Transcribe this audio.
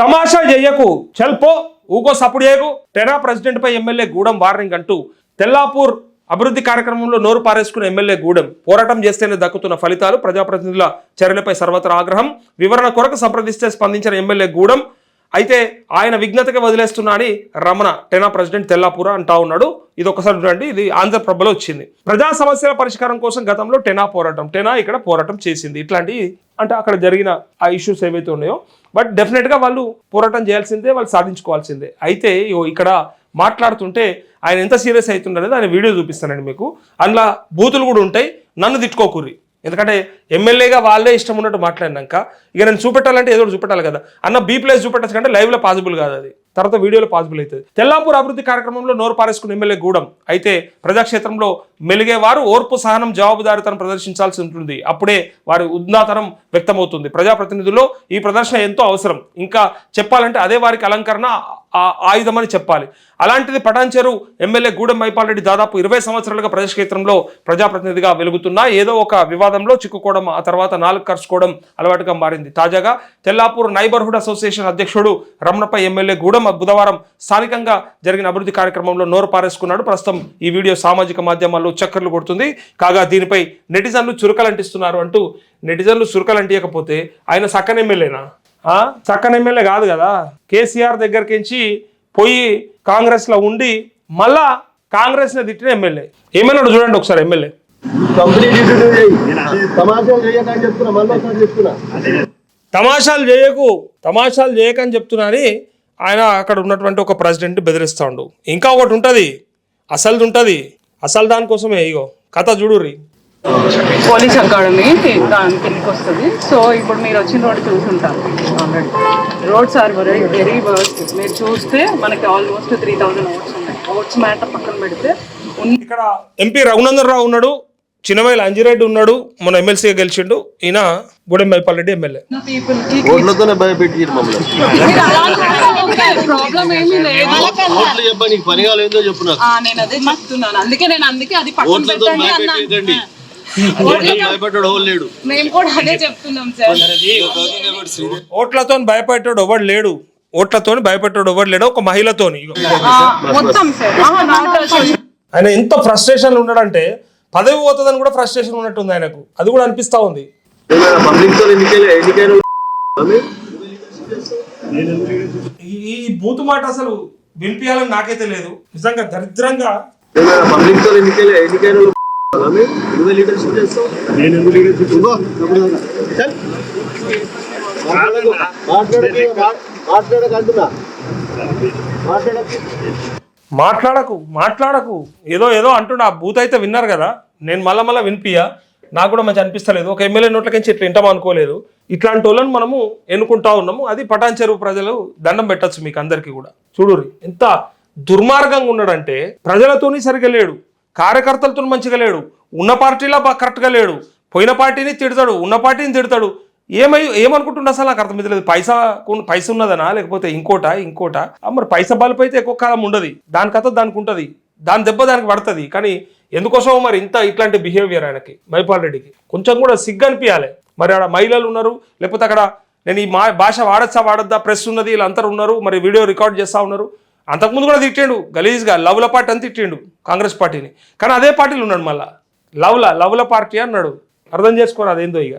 తమాషా చెయ్యకు చల్పో ఊకో సప్పుడు చేయకు టెనా ప్రెసిడెంట్ పై ఎమ్మెల్యే గూడెం వార్నింగ్ అంటూ తెల్లాపూర్ అభివృద్ధి కార్యక్రమంలో నోరు పారేసుకున్న ఎమ్మెల్యే గూడెం పోరాటం చేస్తేనే దక్కుతున్న ఫలితాలు ప్రజాప్రతినిధుల చర్యలపై సర్వత్రా ఆగ్రహం. వివరణ కొరకు సంప్రదిస్తే స్పందించిన ఎమ్మెల్యే గూడెం అయితే ఆయన విఘ్నతకి వదిలేస్తున్నా అని రమణ టెనా ప్రెసిడెంట్ తెల్లాపుర అంటా ఉన్నాడు. ఇది ఒకసారి చూడండి ఇది ఆంధ్రప్రభలో వచ్చింది. ప్రజా సమస్యల పరిష్కారం కోసం గతంలో టెనా పోరాటం టెనా ఇక్కడ పోరాటం చేసింది. ఇట్లాంటి అంటే అక్కడ జరిగిన ఆ ఇష్యూస్ ఏవైతే ఉన్నాయో బట్ డెఫినెట్గా వాళ్ళు పోరాటం చేయాల్సిందే వాళ్ళు సాధించుకోవాల్సిందే. అయితే ఇక్కడ మాట్లాడుతుంటే ఆయన ఎంత సీరియస్ అవుతుండనేది ఆయన వీడియో చూపిస్తానండి మీకు. అందులో బూతులు కూడా ఉంటాయి నన్ను తిట్టుకోకుర్రి. ఎందుకంటే ఎమ్మెల్యేగా వాళ్ళే ఇష్టం ఉన్నట్టు మాట్లాడినాక ఇక నేను చూపెట్టాలంటే ఏదో చూపెట్టాలి కదా. అన్న బీ ప్లేస్ చూపెట్టచ్చు కంటే లైవ్లో పాసిబుల్ కాదు అది. తర్వాత వీడియోలో పాసిబుల్ అవుతుంది. తెల్లాపూర్ అభివృద్ధి కార్యక్రమంలో నోరు పారేసుకున్న ఎమ్మెల్యే గూడెం. అయితే ప్రజాక్షేత్రంలో మెలిగేవారు ఓర్పు సహనం జవాబుదారితనం ప్రదర్శించాల్సి ఉంటుంది. అప్పుడే వారి ఉద్ధాతనం వ్యక్తమవుతుంది. ప్రజాప్రతినిధుల్లో ఈ ప్రదర్శన ఎంతో అవసరం. ఇంకా చెప్పాలంటే అదే వారికి అలంకరణ ఆయుధం అని చెప్పాలి. అలాంటిది పటాన్చెరు ఎమ్మెల్యే గూడెం మైపాల్ రెడ్డి దాదాపు ఇరవై సంవత్సరాలుగా ప్రజాక్షేత్రంలో ప్రజాప్రతినిధిగా వెలుగుతున్నా. ఏదో ఒక వివాదంలో చిక్కుకోవడం ఆ తర్వాత నాలుగు కరుచుకోవడం అలవాటుగా మారింది. తాజాగా తెల్లాపూర్ నైబర్హుడ్ అసోసియేషన్ అధ్యక్షుడు రమణపై ఎమ్మెల్యే గూడెం బుధవారం స్థానికంగా జరిగిన అభివృద్ధి కార్యక్రమంలో నోరు పారేసుకున్నాడు. ప్రస్తుతం ఈ వీడియో సామాజిక మాధ్యమాల్లో చక్కర్లు కొడుతుంది. కాగా దీనిపై నెటిజన్లు చురుకలంటిస్తున్నారు అంటూ నెటిజన్లు చురుకలంటియకపోతే ఆయన సక్కన ఎమ్మెల్యేనా? చక్కని ఎమ్మెల్యే కాదు కదా? కేసీఆర్ దగ్గరికి పోయి కాంగ్రెస్లో ఉండి మళ్ళా కాంగ్రెస్ని తిట్టిన ఎమ్మెల్యే. ఏమన్నాడు చూడండి ఒకసారి ఎమ్మెల్యే. చెప్తున్నా చెప్తున్నా. తమాషాలు చేయకు తమాషాలు చేయకని చెప్తున్నాని ఆయన అక్కడ ఉన్నటువంటి ఒక ప్రెసిడెంట్ బెదిరిస్తాడు. ఇంకా ఒకటి ఉంటుంది అసలుది ఉంటుంది. అసలు దానికోసమే ఇగో కథ చూడుర్రి. పోలీస్ అకాడమీ దాని కిందకి వస్తుంది. సో ఇప్పుడు మీరు వచ్చిన రోడ్ చూసుంటారు. Already roads are very very worst. మీరు చూస్తే మనకి ఆల్మోస్ట్ త్రీ థౌజండ్ ఓట్స్ ఉన్నాయి. ఓట్స్ మ్యాటర్ పక్కన పెడితే ఇక్కడ ఎంపీ రఘునందన్ రావు ఉన్నాడు చిన్నమైల అంజిరెడ్డి ఉన్నాడు మన ఎమ్మెల్సీగా గెలిచిండు. ఈయన గూడెం మైపాల్ రెడ్డి ఎమ్మెల్యే అందుకే నేను అందుకే అది పక్కన ఓట్లతో పెట్టండి ఓట్లతో భయపెట్టాడు ఓళ్ళు లేడు. మేము కూడా అదే చెప్తున్నాం సార్. ఓట్లతో భయపెట్టాడు ఎవడు లేడు. ఓట్లతో భయపెట్టాడు ఎవడు లేడు. ఒక మహిళతోని. also. ఆయన ఎంత ఫ్రస్ట్రేషన్ ఉన్నాడంటే పదవి పోతుందని కూడా ఫ్రస్ట్రేషన్ ఉన్నట్టుంది ఆయనకు. అది కూడా అనిపిస్తా ఉంది. ఈ బూతు మాట అసలు వినిపించాలని నాకైతే లేదు. నిజంగా దరిద్రంగా పబ్లిక్తో ఎన్నికైన ఎన్నికైన నువ్వే లీడర్షిప్ చేస్తావు నేను ఎందుకు లీడర్షిప్ మాట్లాడక మాట్లాడక మాట్లాడకు. మాట్లాడకు. ఏదో ఏదో అంటున్నా. ఆ బూత్ అయితే విన్నారు కదా. నేను మళ్ళా మళ్ళీ వినిపియా నాకు కూడా మంచి అనిపిస్తలేదు. ఒక ఎమ్మెల్యే నోట్లకించి ఇట్లా వింటాం అనుకోలేదు. ఇట్లాంటి వాళ్ళని మనము ఎన్నుకుంటా ఉన్నాము. అది పటాన్ చెరువు ప్రజలు దండం పెట్టచ్చు మీకు అందరికీ కూడా. చూడుర్రి ఎంత దుర్మార్గంగా ఉన్నాడంటే ప్రజలతోని సరిగా లేడు. కార్యకర్తలతో మంచిగా లేడు. ఉన్న పార్టీలో కరెక్ట్గా లేడు. పోయిన పార్టీని తిడతాడు ఉన్న పార్టీని తిడతాడు. ఏమై ఏమనుకుంటుండ అసలు నాకు అర్థమైతలేదు పైసా పైస ఉన్నదనా? లేకపోతే ఇంకోట? ఇంకోట? మరి పైసా బలుపు అయితే ఎక్కువ కాలం ఉండదు. దానికత దానికి ఉంటుంది. దాని దెబ్బ దానికి పడుతుంది. కానీ ఎందుకోసం మరి ఇంత ఇట్లాంటి బిహేవియర్ ఆయనకి మైపాల్ రెడ్డికి. కొంచెం కూడా సిగ్గు అనిపించాలి మరి ఆడ మహిళలు ఉన్నారు లేకపోతే అక్కడ నేను ఈ మా భాష వాడచ్చా వాడద్దా? ప్రెస్ ఉన్నది వీళ్ళందరూ ఉన్నారు. మరి వీడియో రికార్డ్ చేస్తూ ఉన్నారు. అంతకుముందు కూడా తిట్టిండు. గలీజ్గా లవ్ల పార్టీ అని తిట్టిండు కాంగ్రెస్ పార్టీని. కానీ అదే పార్టీలు ఉన్నాడు మళ్ళీ. లవ్ల లవ్ల పార్టీ అన్నాడు. అర్థం చేసుకోరు అదేందో ఇక.